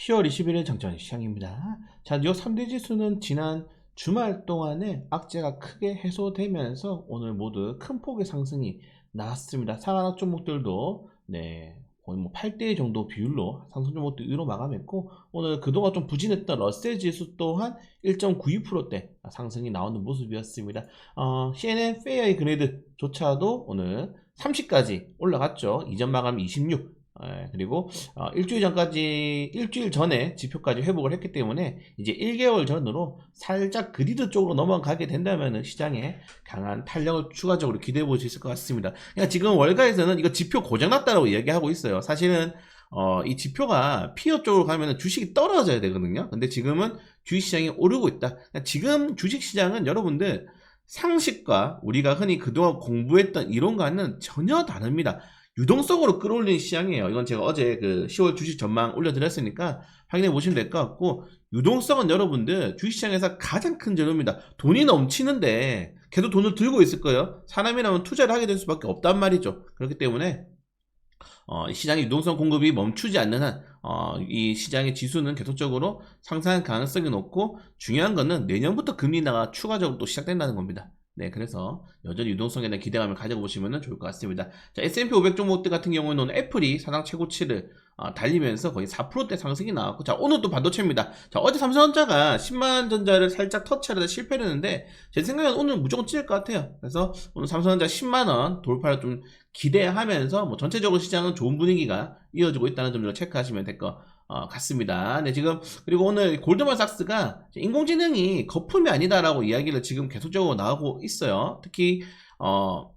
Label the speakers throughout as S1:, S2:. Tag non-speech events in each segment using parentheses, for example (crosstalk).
S1: 10월 21일 장전 시장입니다. 자, 뉴욕 3대 지수는 지난 주말 동안에 악재가 크게 해소되면서 오늘 모두 큰 폭의 상승이 나왔습니다. 상한학 종목들도 네, 거의 뭐 8대 정도 비율로 상승 종목들 위로 마감했고 오늘 그동안 좀 부진했던 러셀 지수 또한 1.92%대 상승이 나오는 모습이었습니다. 어, CNN 페어의 그레이드조차도 오늘 30까지 올라갔죠. 이전 마감 26. 예, 그리고 어, 일주일 전까지 일주일 전에 지표까지 회복을 했기 때문에 이제 1개월 전으로 살짝 그리드 쪽으로 넘어가게 된다면 시장에 강한 탄력을 추가적으로 기대해 볼 수 있을 것 같습니다. 그러니까 지금 월가에서는 이거 지표 고장났다라고 이야기하고 있어요. 사실은 어, 이 지표가 피어 쪽으로 가면 주식이 떨어져야 되거든요. 근데 지금은 주식시장이 오르고 있다. 그러니까 지금 주식시장은 여러분들 상식과 우리가 흔히 그동안 공부했던 이론과는 전혀 다릅니다. 유동성으로 끌어올리는 시장이에요. 이건 제가 어제 그 10월 주식 전망 올려드렸으니까 확인해 보시면 될 것 같고, 유동성은 여러분들 주식시장에서 가장 큰 재료입니다. 돈이 넘치는데 계속 돈을 들고 있을 거예요. 사람이라면 투자를 하게 될 수밖에 없단 말이죠. 그렇기 때문에 어, 이 시장의 유동성 공급이 멈추지 않는 한, 어, 이 시장의 지수는 계속적으로 상승할 가능성이 높고, 중요한 거는 내년부터 금리 인하가 추가적으로 또 시작된다는 겁니다. 네, 그래서 여전히 유동성에 대한 기대감을 가지고 보시면 좋을 것 같습니다. 자, S&P 500 종목들 같은 경우에는 애플이 사상 최고치를 어, 달리면서 거의 4%대 상승이 나왔고, 자, 오늘 또 반도체입니다. 자, 어제 삼성전자가 10만 전자를 살짝 터치하려다 실패를 했는데, 제 생각엔 오늘 무조건 찔릴 것 같아요. 그래서 오늘 삼성전자 10만원 돌파를 좀 기대하면서, 뭐 전체적으로 시장은 좋은 분위기가 이어지고 있다는 점을 체크하시면 될 것 어, 같습니다. 네, 지금, 그리고 오늘 골드만삭스가 인공지능이 거품이 아니다라고 이야기를 지금 계속적으로 나오고 있어요. 특히, 어,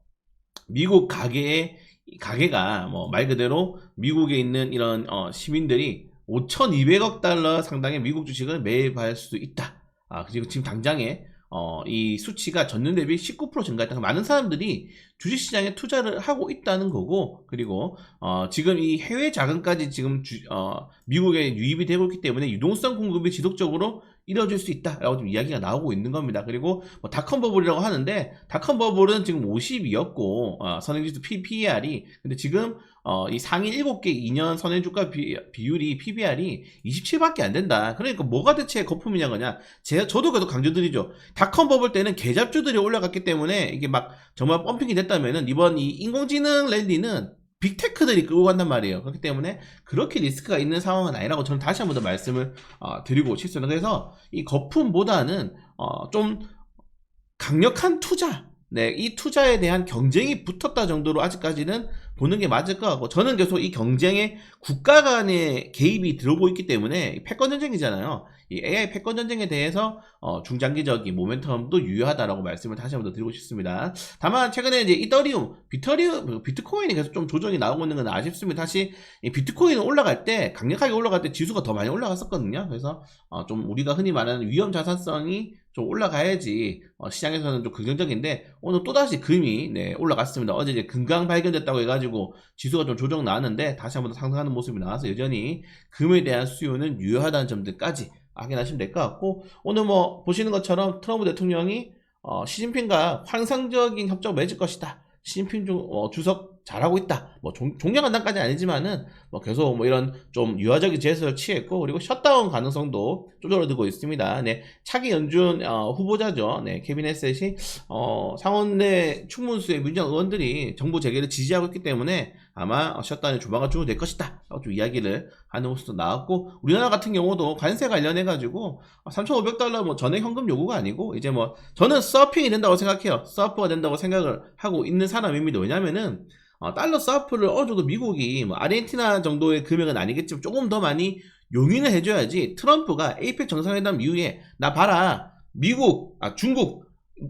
S1: 미국 가게의, 가게가 뭐 말 그대로 미국에 있는 이런 어, 시민들이 5,200억 달러 상당의 미국 주식을 매입할 수도 있다. 아, 그리고 지금 당장에 어, 이 수치가 전년 대비 19% 증가했다. 많은 사람들이 주식시장에 투자를 하고 있다는 거고, 그리고 어, 지금 이 해외 자금까지 지금 주, 어, 미국에 유입이 되고 있기 때문에 유동성 공급이 지속적으로 이루어질 수 있다라고 좀 이야기가 나오고 있는 겁니다. 그리고 뭐 닷컴 버블이라고 하는데 닷컴 버블은 지금 50이었고 어, 선행지수 PBR이 근데 지금 어, 이 상위 7개 2년 선행주가 비, 비율이 PBR이 27밖에 안 된다. 그러니까 뭐가 대체 거품이냐 거냐. 제가 저도 계속 강조드리죠. 닷컴 버블 때는 계잡주들이 올라갔기 때문에 이게 막 정말 펌핑이 됐다 면은 이번 이 인공지능 랠리는 빅테크들이 끌고 간단 말이에요. 그렇기 때문에 그렇게 리스크가 있는 상황은 아니라고 저는 다시 한 번 더 말씀을 어, 드리고 싶습니다. 그래서 이 거품보다는 어, 좀 강력한 투자, 네, 이 투자에 대한 경쟁이 붙었다 정도로 아직까지는 보는 게 맞을 것 같고 저는 계속 이 경쟁에 국가 간의 개입이 들어오고 있기 때문에 패권 전쟁이잖아요. 이 AI 패권 전쟁에 대해서 어, 중장기적인 모멘텀도 유효하다라고 말씀을 다시 한 번 더 드리고 싶습니다. 다만 최근에 이제 이더리움, 비터리움, 비트코인이 계속 좀 조정이 나오고 있는 건 아쉽습니다. 이 비트코인은 올라갈 때 강력하게 올라갈 때 지수가 더 많이 올라갔었거든요. 그래서 어, 좀 우리가 흔히 말하는 위험 자산성이 좀 올라가야지 어, 시장에서는 좀 긍정적인데 오늘 또다시 금이 네, 올라갔습니다. 어제 이제 금강 발견됐다고 해가지고 지수가 좀 조정 나왔는데 다시 한번 더 상승하는 모습이 나와서 여전히 금에 대한 수요는 유효하다는 점들까지 확인하시면 될 것 같고 오늘 뭐 보시는 것처럼 트럼프 대통령이 어, 시진핑과 환상적인 협정을 맺을 것이다. 시진핑 주, 어, 주석 잘하고 있다. 뭐 종, 종료간단까지 아니지만은 뭐 계속 뭐 이런 좀 유화적인 제스를 취했고 그리고 셧다운 가능성도 쪼그라들고 있습니다. 네, 차기 연준 어, 후보자죠. 네, 케빈 헤셋이 어, 상원 내 충문수의 민주당 의원들이 정부 재개를 지지하고 있기 때문에 아마 셧다운이 조만간 종료될 것이다. 라고 좀 이야기를 하는 모습도 나왔고 우리나라 같은 경우도 관세 관련해 가지고 3,500달러 뭐 전액 현금 요구가 아니고 이제 뭐 저는 서핑이 된다고 생각해요. 서프가 된다고 생각을 하고 있는 사람입니다. 왜냐면은 어, 달러 서프를 어느 정도 미국이 뭐 아르헨티나 정도의 금액은 아니겠지만 조금 더 많이 용인을 해줘야지 트럼프가 에이펙 정상회담 이후에 나 봐라 미국 아 중국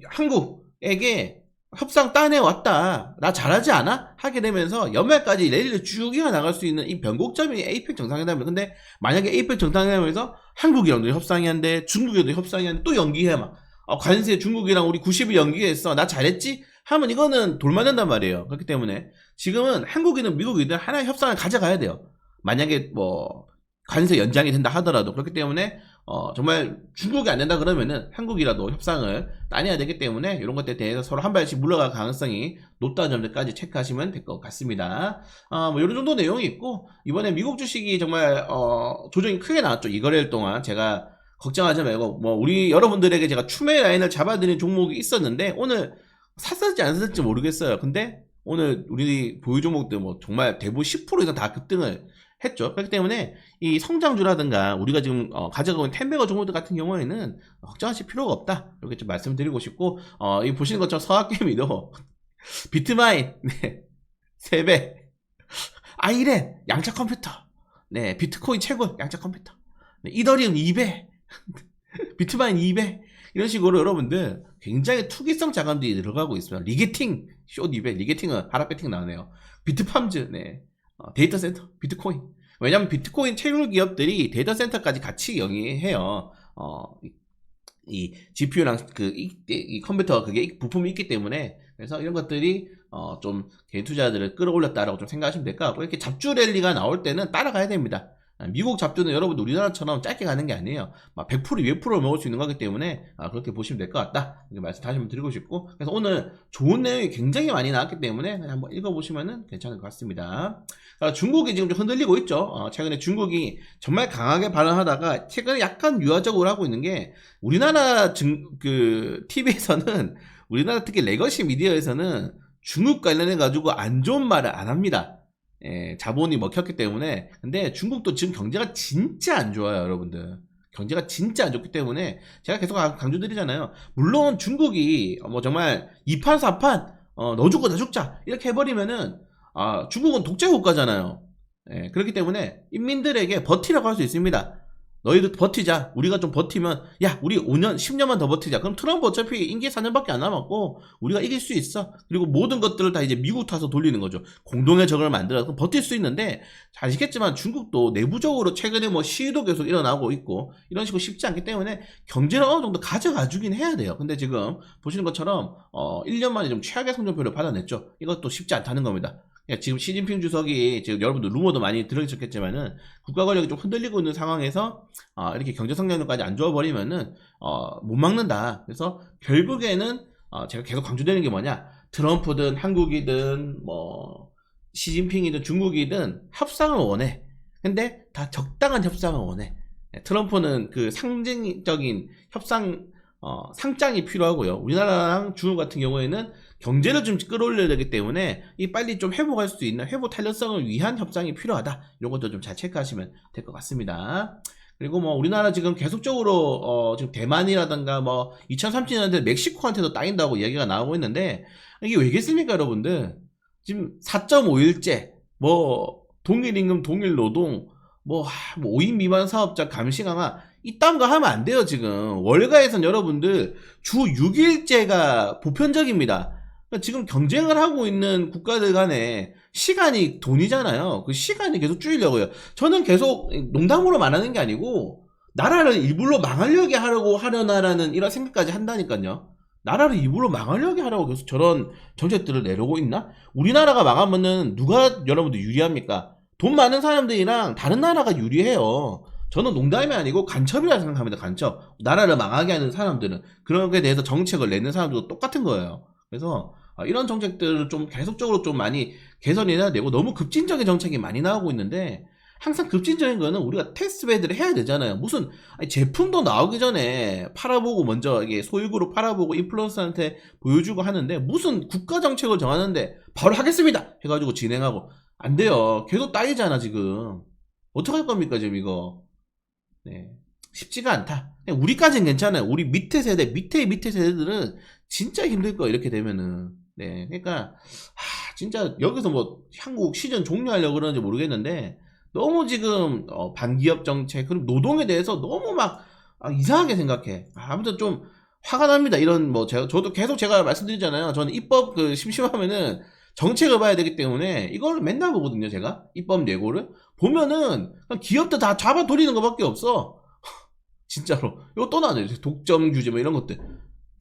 S1: 한국에게 협상 따내왔다 나 잘하지 않아? 하게 되면서 연말까지 랠리를 쭉 이어 나갈 수 있는 이 변곡점이 에이펙 정상회담입니다 근데 만약에 에이펙 정상회담에서 한국이랑도 협상이 한대 중국에도 협상이 한대 또 연기해 막 어, 관세 중국이랑 우리 90일 연기했어 나 잘했지 하면 이거는 돌맞는단 말이에요. 그렇기 때문에 지금은 한국이든 미국이든 하나의 협상을 가져가야 돼요. 만약에 뭐 관세 연장이 된다 하더라도 그렇기 때문에 어, 정말 중국이 안 된다 그러면은 한국이라도 협상을 따내야 되기 때문에 이런 것들에 대해서 서로 한 발씩 물러갈 가능성이 높다는 점들까지 체크하시면 될 것 같습니다. 아, 뭐 이런 정도 내용이 있고 이번에 미국 주식이 정말 어, 조정이 크게 나왔죠. 이 거래일 동안 제가 걱정하지 말고 뭐 우리 여러분들에게 제가 추매 라인을 잡아드린 종목이 있었는데 오늘 샀을지 안 샀을지 모르겠어요. 근데 오늘 우리 보유 종목들 뭐 정말 대부분 10% 이상 다 급등을 했죠. 그렇기 때문에 이 성장주라든가 우리가 지금 어, 가져가고 있는 텐베거 종목들 같은 경우에는 걱정하실 필요가 없다. 이렇게 좀 말씀드리고 싶고 어, 이 보시는 것처럼 서학개미도 (laughs) 비트마인 네, 3배 아이렌 양자 컴퓨터 네 비트코인 최고 양자 컴퓨터 네, 이더리움 2배 (laughs) 비트마인 2배 이런 식으로 여러분들 굉장히 투기성 자금들이 들어가고 있습니다. 리게팅 쇼200 리게팅은 하락 배팅 나오네요. 비트팜즈 네 어, 데이터 센터 비트코인 왜냐하면 비트코인 채굴 기업들이 데이터 센터까지 같이 영위해요. 어, 이- 이 GPU랑 그 이, 이 컴퓨터 그게 부품이 있기 때문에 그래서 이런 것들이 어, 좀 개인 투자들을 끌어올렸다라고 좀 생각하시면 될 것 같고 이렇게 잡주 랠리가 나올 때는 따라가야 됩니다. 아, 미국 잡주는 여러분 우리나라처럼 짧게 가는 게 아니에요. 막 100% 200%를 먹을 수 있는 거기 때문에 아, 그렇게 보시면 될 것 같다. 이렇게 말씀 다시 한번 드리고 싶고 그래서 오늘 좋은 내용이 굉장히 많이 나왔기 때문에 한번 읽어보시면 괜찮을 것 같습니다. 아, 중국이 지금 좀 흔들리고 있죠. 어, 최근에 중국이 정말 강하게 발언하다가 최근에 약간 유화적으로 하고 있는 게 우리나라 증, 그 TV에서는 우리나라 특히 레거시 미디어에서는 중국 관련해 가지고 안 좋은 말을 안 합니다. 예, 자본이 먹혔기 때문에 근데 중국도 지금 경제가 진짜 안 좋아요, 여러분들. 경제가 진짜 안 좋기 때문에 제가 계속 강- 강조드리잖아요. 물론 중국이 뭐 정말 2판 4판 어, 너 죽고 나 죽자 이렇게 해버리면은 아, 중국은 독재 국가잖아요. 예, 그렇기 때문에 인민들에게 버티라고 할 수 있습니다. 너희들 버티자. 우리가 좀 버티면 야, 우리 5년, 10년만 더 버티자. 그럼 트럼프 어차피 임기 4년밖에 안 남았고 우리가 이길 수 있어. 그리고 모든 것들을 다 이제 미국 타서 돌리는 거죠. 공동의 적을 만들어서 버틸 수 있는데 아시겠지만 중국도 내부적으로 최근에 뭐 시위도 계속 일어나고 있고 이런 식으로 쉽지 않기 때문에 경제를 어느 정도 가져가 주긴 해야 돼요. 근데 지금 보시는 것처럼 어 1년 만에 좀 최악의 성적표를 받아냈죠. 이것도 쉽지 않다는 겁니다. 예, 지금 시진핑 주석이 지금 여러분들 루머도 많이 들으셨겠지만은 국가 권력이 좀 흔들리고 있는 상황에서 어, 이렇게 경제 성장률까지 안 좋아 버리면은 어, 못 막는다. 그래서 결국에는 어, 제가 계속 강조되는 게 뭐냐? 트럼프든 한국이든 뭐 시진핑이든 중국이든 협상을 원해. 근데 다 적당한 협상을 원해. 예, 트럼프는 그 상징적인 협상 어, 상장이 필요하고요. 우리나라랑 중국 같은 경우에는 경제를 좀 끌어올려야 되기 때문에 이 빨리 좀 회복할 수 있는 회복 탄력성을 위한 협상이 필요하다. 이런 것도 좀 잘 체크하시면 될 것 같습니다. 그리고 뭐 우리나라 지금 계속적으로 어 지금 대만이라든가 뭐 2030년대 멕시코한테도 따인다고 이야기가 나오고 있는데 이게 왜겠습니까 여러분들? 지금 4.5일제 뭐 동일 임금 동일 노동 뭐, 하, 뭐 5인 미만 사업자 감시 강화 이딴 거 하면 안 돼요 지금 월가에선 여러분들 주 6일제가 보편적입니다 그러니까 지금 경쟁을 하고 있는 국가들 간에 시간이 돈이잖아요 그 시간이 계속 줄이려고요 저는 계속 농담으로 말하는 게 아니고 나라를 일부러 망하려게 하려고 하려나라는 이런 생각까지 한다니까요 나라를 일부러 망하려게 하려고 계속 저런 정책들을 내려고 있나? 우리나라가 망하면은 누가 여러분들 유리합니까? 돈 많은 사람들이랑 다른 나라가 유리해요. 저는 농담이 아니고 간첩이라 생각합니다. 간첩. 나라를 망하게 하는 사람들은 그런 거에 대해서 정책을 내는 사람들도 똑같은 거예요. 그래서 아, 이런 정책들을 좀 계속적으로 좀 많이 개선해야 되고 너무 급진적인 정책이 많이 나오고 있는데 항상 급진적인 거는 우리가 테스트베드를 해야 되잖아요. 무슨 제품도 나오기 전에 팔아보고 먼저 이게 소유구로 팔아보고 인플루언서한테 보여주고 하는데 무슨 국가 정책을 정하는데 바로 하겠습니다 해가지고 진행하고 안 돼요. 계속 따이잖아 지금. 어떻게 할 겁니까 지금 이거? 네. 쉽지가 않다. 우리까지는 괜찮아요. 우리 밑에 세대, 밑에 밑에 세대들은 진짜 힘들 거야 이렇게 되면은. 네. 그러니까 하, 진짜 여기서 뭐 한국 시전 종료하려고 그러는지 모르겠는데 너무 지금 어, 반기업 정책 그리고 노동에 대해서 너무 막 아, 이상하게 생각해. 아, 아무튼 좀 화가 납니다. 이런 뭐 제가 저도 계속 제가 말씀드리잖아요. 저는 입법 그 심심하면은 정책을 봐야 되기 때문에 이걸 맨날 보거든요. 제가 입법 예고를 보면은 기업들 다 잡아 돌리는 것밖에 없어. (laughs) 진짜로 이거 또 나와요. 독점 규제 뭐 이런 것들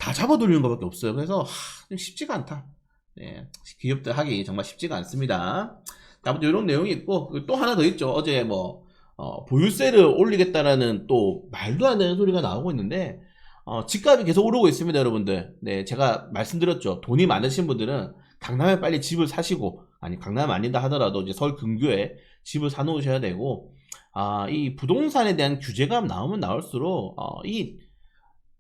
S1: 다 잡아 돌리는 것밖에 없어요. 그래서 하, 좀 쉽지가 않다. 네, 기업들 하기 정말 쉽지가 않습니다. 아무튼 이런 내용이 있고 또 하나 더 있죠. 어제 뭐 어, 보유세를 올리겠다라는 또 말도 안 되는 소리가 나오고 있는데 어, 집값이 계속 오르고 있습니다, 여러분들. 네, 제가 말씀드렸죠. 돈이 많으신 분들은 강남에 빨리 집을 사시고 아니 강남 아니다 하더라도 이제 서울 근교에 집을 사놓으셔야 되고 아, 이 부동산에 대한 규제가 나오면 나올수록 어, 이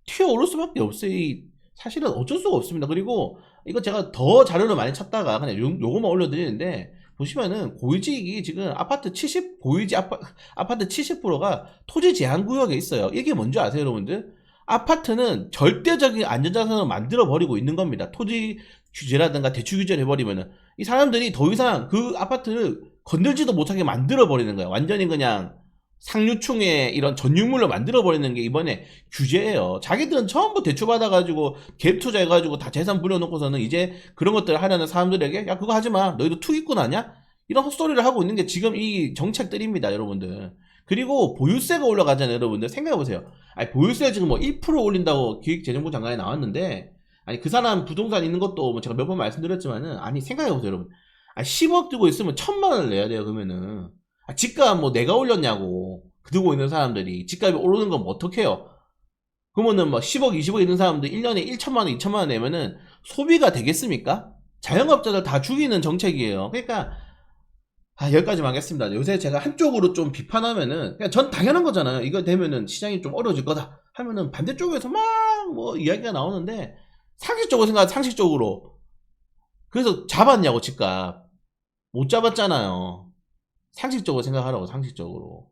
S1: 튀어 오를 수밖에 없어요. 이 사실은 어쩔 수가 없습니다. 그리고 이거 제가 더 자료를 많이 찾다가 그냥 요, 요거만 올려드리는데 보시면은 고위직이 지금 아파트 70 고위직 아파, 아파트 70%가 토지 제한 구역에 있어요. 이게 뭔지 아세요, 여러분들? 아파트는 절대적인 안전자산을 만들어 버리고 있는 겁니다. 토지 규제라든가 대출 규제를 해버리면은 이 사람들이 더 이상 그 아파트를 건들지도 못하게 만들어 버리는 거야. 완전히 그냥 상류층의 이런 전유물로 만들어 버리는 게 이번에 규제예요. 자기들은 전부 대출 받아가지고 갭 투자해가지고 다 재산 불려놓고서는 이제 그런 것들을 하려는 사람들에게 야 그거 하지 마. 너희도 투기꾼 아니야? 이런 헛소리를 하고 있는 게 지금 이 정책들입니다, 여러분들. 그리고 보유세가 올라가잖아요, 여러분들. 생각해보세요. 아니, 보유세 지금 뭐 1% 올린다고 기획재정부 장관이 나왔는데, 아니, 그 사람 부동산 있는 것도 뭐 제가 몇 번 말씀드렸지만은, 아니, 생각해보세요, 여러분. 아, 10억 들고 있으면 천만 원을 내야 돼요, 그러면은. 아, 집값 뭐 내가 올렸냐고. 들고 있는 사람들이. 집값이 오르는 건 뭐 어떡해요? 그러면은 뭐 10억, 20억 있는 사람들 1년에 1천만 원, 2천만 원 내면은 소비가 되겠습니까? 자영업자들 다 죽이는 정책이에요. 그러니까, 아, 여기까지만 하겠습니다. 요새 제가 한쪽으로 좀 비판하면은, 그냥 전 당연한 거잖아요. 이거 되면은 시장이 좀 어려워질 거다. 하면은 반대쪽에서 막 뭐 이야기가 나오는데, 상식적으로 생각, 상식적으로. 그래서 잡았냐고, 집값. 못 잡았잖아요. 상식적으로 생각하라고, 상식적으로.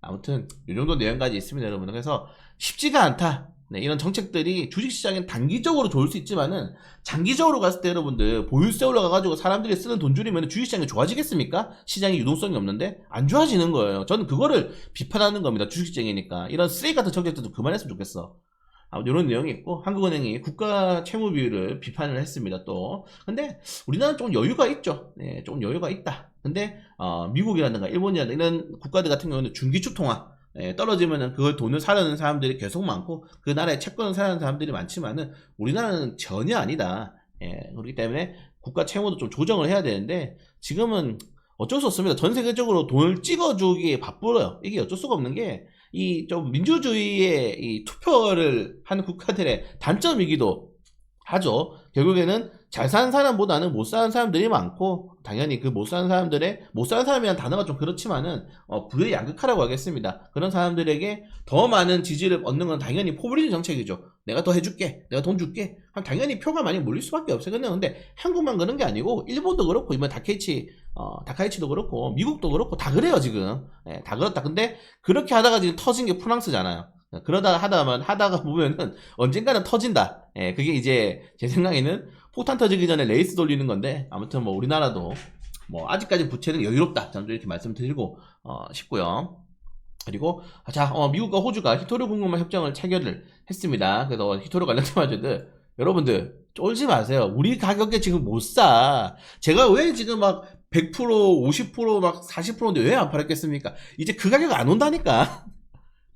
S1: 아무튼, 이 정도 내용까지 있습니다, 여러분. 그래서 쉽지가 않다. 네, 이런 정책들이 주식시장엔 단기적으로 좋을 수 있지만은 장기적으로 갔을 때 여러분들 보유세 올라가가지고 사람들이 쓰는 돈 줄이면 주식시장이 좋아지겠습니까? 시장이 유동성이 없는데 안 좋아지는 거예요. 저는 그거를 비판하는 겁니다. 주식시장이니까 이런 쓰레기 같은 정책들도 그만했으면 좋겠어. 이런 내용이 있고 한국은행이 국가 채무 비율을 비판을 했습니다. 또 근데 우리나라는 좀 여유가 있죠. 네, 좀 여유가 있다. 근데 어, 미국이라든가 일본이라든가 이런 국가들 같은 경우는 중기축 통화 예, 떨어지면은 그걸 돈을 사려는 사람들이 계속 많고 그 나라에 채권을 사려는 사람들이 많지만은 우리나라는 전혀 아니다. 예, 그렇기 때문에 국가 채무도 좀 조정을 해야 되는데 지금은 어쩔 수 없습니다. 전 세계적으로 돈을 찍어주기에 바쁘요. 이게 어쩔 수가 없는 게 이 좀 민주주의의 이 투표를 하는 국가들의 단점이기도 하죠. 결국에는 잘 사는 사람보다는 못 사는 사람들이 많고 당연히 그 못 사는 사람들의 못 사는 사람이라는 단어가 좀 그렇지만은 어, 부의 양극화라고 하겠습니다. 그런 사람들에게 더 많은 지지를 얻는 건 당연히 포퓰리즘 정책이죠. 내가 더 해줄게, 내가 돈 줄게. 당연히 표가 많이 몰릴 수밖에 없어요. 근데, 근데 한국만 그런 게 아니고 일본도 그렇고 이번 다케이치 어, 다카이치도 그렇고 미국도 그렇고 다 그래요 지금. 예, 다 그렇다. 근데 그렇게 하다가 지금 터진 게 프랑스잖아요. 그러다가 하다만 하다가 보면은 언젠가는 터진다. 예, 그게 이제 제 생각에는 폭탄 터지기 전에 레이스 돌리는 건데 아무튼 뭐 우리나라도 뭐 아직까지 부채는 여유롭다. 저는 이렇게 말씀드리고 어, 싶고요. 그리고 자 어, 미국과 호주가 히토류 공급망 협정을 체결을 했습니다. 그래서 히토류 관련 테마주들 여러분들 쫄지 마세요. 우리 가격에 지금 못 사. 제가 왜 지금 막 100% 50%막 40%인데 왜 안 팔았겠습니까? 이제 그 가격 안 온다니까.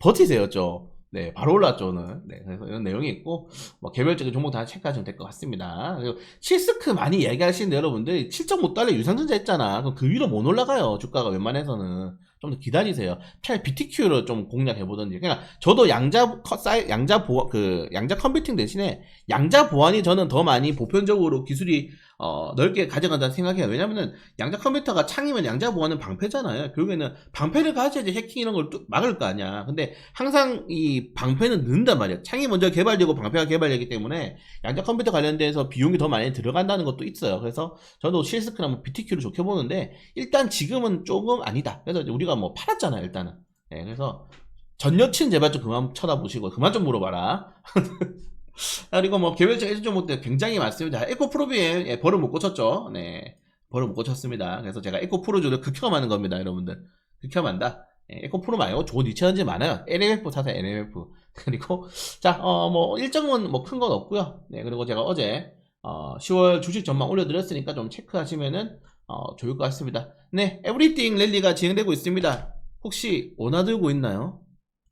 S1: 버티세요, 좀. 네, 바로 올랐죠, 오늘. 네, 그래서 이런 내용이 있고, 뭐, 개별적인 종목 다 체크하시면 될 것 같습니다. 그리고, 실스크 많이 얘기하시는데, 여러분들, 7.5달러 유상증자 했잖아. 그럼 그 위로 못 올라가요, 주가가 웬만해서는. 좀 더 기다리세요. 차라리 BTQ로 좀 공략해보든지. 그냥, 저도 양자, 커- 사이, 양자 보안, 그, 양자 컴퓨팅 대신에, 양자 보안이 저는 더 많이 보편적으로 기술이, 어, 넓게 가져간다는 생각해요. 왜냐면은, 양자 컴퓨터가 창이면 양자 보안은 방패잖아요. 결국에는 방패를 가져야지 해킹 이런 걸뚝 막을 거 아니야. 근데 항상 이 방패는 늦는단 말이야. 창이 먼저 개발되고 방패가 개발되기 때문에 양자 컴퓨터 관련돼서 비용이 더 많이 들어간다는 것도 있어요. 그래서 저도 실스크나 뭐 BTQ를 좋게 보는데 일단 지금은 조금 아니다. 그래서 우리가 뭐 팔았잖아요. 일단은. 네, 그래서 전 여친 제발 좀 그만 쳐다보시고 그만 좀 물어봐라. (laughs) 그리고 뭐 개별적 일정 종목들 굉장히 많습니다. 에코프로비에 예, 벌을 못 고쳤죠. 네. 벌을 못 고쳤습니다. 그래서 제가 에코프로주를 극혐하는 겁니다, 여러분들. 극혐한다. 예, 에코프로 말고 좋은 위치현지 많아요. NMF 사세요, NMF. (laughs) 그리고, 자, 어, 뭐, 일정은 뭐 큰 건 없고요 네, 그리고 제가 어제, 어, 10월 주식 전망 올려드렸으니까 좀 체크하시면은, 어, 좋을 것 같습니다. 네, 에브리띵 랠리가 진행되고 있습니다. 혹시 원화 들고 있나요?